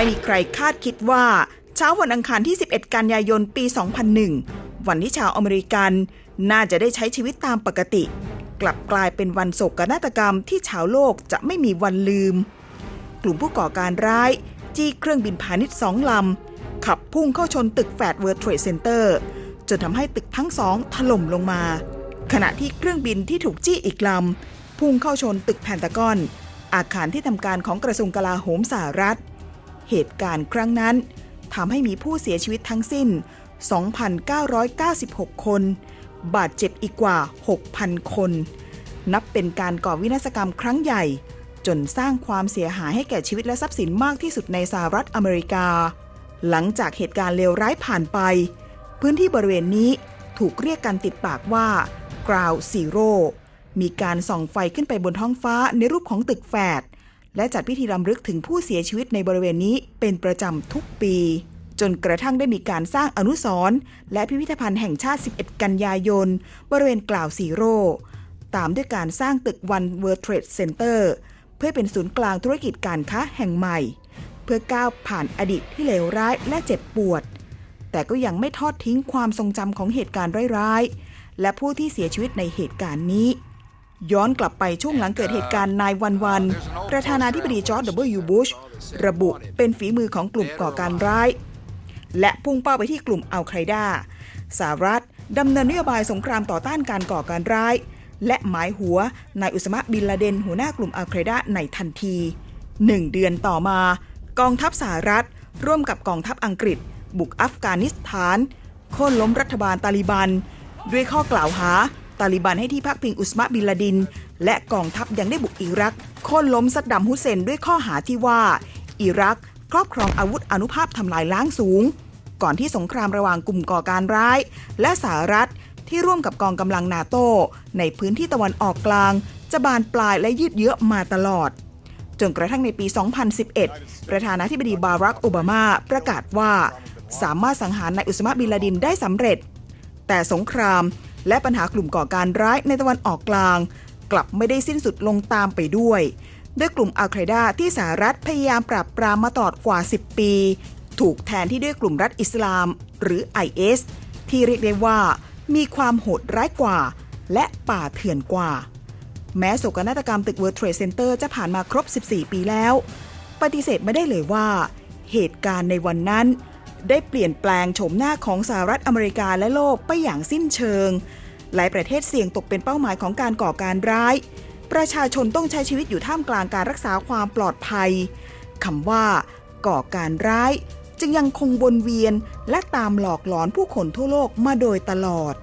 ไม่มีใครคาดคิดว่า เช้าวันอังคารที่ 11 กันยายนปี 2001 วันที่ชาวอเมริกัน น่าจะได้ใช้ชีวิตตามปกติ กลับกลายเป็นวันโศกนาฏกรรมที่ชาวโลกจะไม่มีวันลืม กลุ่มผู้ก่อการร้าย จี้เครื่องบินพาณิชย์สองลำ ขับพุ่งเข้าชนตึกแฟดเวิร์ r เทรดเซ็นเตอร์จนทำให้ตึกทั้งสองถล่มลงมา ขณะที่เครื่องบินที่ถูกจี้อีกลำพุ่งเข้าชนตึกแพนตากอน อาคารที่ทำการของกระทรวงกลาโหมสหรัฐ เหตุการณ์ครั้งนั้นทำให้มีผู้เสียชีวิตทั้งสิ้น 2,996 คน บาดเจ็บอีกกว่า 6,000 คน นับเป็นการก่อวินาศกรรมครั้งใหญ่ จนสร้างความเสียหายให้แก่ชีวิตและทรัพย์สินมากที่สุดในสหรัฐอเมริกา หลังจากเหตุการณ์เลวร้ายผ่านไป พื้นที่บริเวณนี้ถูกเรียกกันติดปากว่า Ground Zero มีการส่องไฟขึ้นไปบนท้องฟ้าในรูปของตึกแฝด และจัดพิธีรำลึกถึงผู้เสียชีวิตในบริเวณนี้เป็นประจำทุกปี จนกระทั่งได้มีการสร้างอนุสรณ์และพิพิธภัณฑ์แห่งชาติ 11 กันยายน บริเวณกล่าวซีโร่ตามด้วยการสร้างตึก One World Trade Center เพื่อเป็นศูนย์กลางธุรกิจการค้าแห่งใหม่ เพื่อก้าวผ่านอดีตที่เลวร้ายและเจ็บปวด แต่ก็ยังไม่ทอดทิ้งความทรงจำของเหตุการณ์ร้ายๆและผู้ที่เสียชีวิตในเหตุการณ์นี้ ย้อนกลับไปช่วงหลังเกิดเหตุการณ์นายวันวัน ประธานาธิบดีจอร์จ W. บุชระบุเป็นฝีมือของกลุ่มก่อการร้าย และพุ่งเป้าไปที่กลุ่มอัลไคดาสหรัฐดำเนินนโยบายสงครามต่อต้านการก่อการร้าย และหมายหัวนายอุสมะบินลาเดนหัวหน้ากลุ่มอัลไคดาในทันทีหนึ่งเดือนต่อมา กองทัพสหรัฐ ร่วมกับกองทัพอังกฤษ บุกอัฟกานิสถานโค่นล้มรัฐบาลตาลิบัน ด้วยข้อกล่าวหา ตาลิบันให้ที่พักพิงอุสมะบินลาดิน และกองทัพยังได้บุกอิรักโค่นล้มซัดดัมฮุเซนด้วยข้อหาที่ว่า อิรักครอบครองอาวุธอนุภาพทำลายล้างสูง ก่อนที่สงครามระหว่างกลุ่มก่อการร้าย และสหรัฐที่ร่วมกับกองกำลังนาโตในพื้นที่ตะวันออกกลาง จะบานปลายและยืดเยื้อมาตลอด จนกระทั่งในปี 2011 ประธานาธิบดีบารักโอบามาประกาศว่า สามารถสังหารนายอุสมาบินลาดินได้สำเร็จ แต่สงคราม และปัญหากลุ่มก่อการร้ายในตะวันออกกลาง กลับไม่ได้สิ้นสุดลงตามไปด้วยด้วยกลุ่มอัลไคดาที่สหรัฐพยายามปราบปรามมาตลอดกว่า 10 ปี ถูกแทนที่ด้วยกลุ่มรัฐอิสลาม หรือ IS ที่เรียกได้ว่า มีความโหดร้ายกว่า และป่าเถื่อนกว่า แม้โศกนาฏกรรมตึก World Trade Center จะผ่านมาครบ 14 ปีแล้ว ปฏิเสธไม่ได้เลยว่า เหตุการณ์ในวันนั้น ได้เปลี่ยนแปลงโฉมหน้าของสหรัฐอเมริกาและโลกไปอย่างสิ้นเชิง หลายประเทศเสี่ยงตกเป็นเป้าหมายของการก่อการร้าย ประชาชนต้องใช้ชีวิตอยู่ท่ามกลางการรักษาความปลอดภัยคำว่า ก่อการร้าย จึงยังคงวนเวียนและตามหลอกหลอนผู้คนทั่วโลกมาโดยตลอด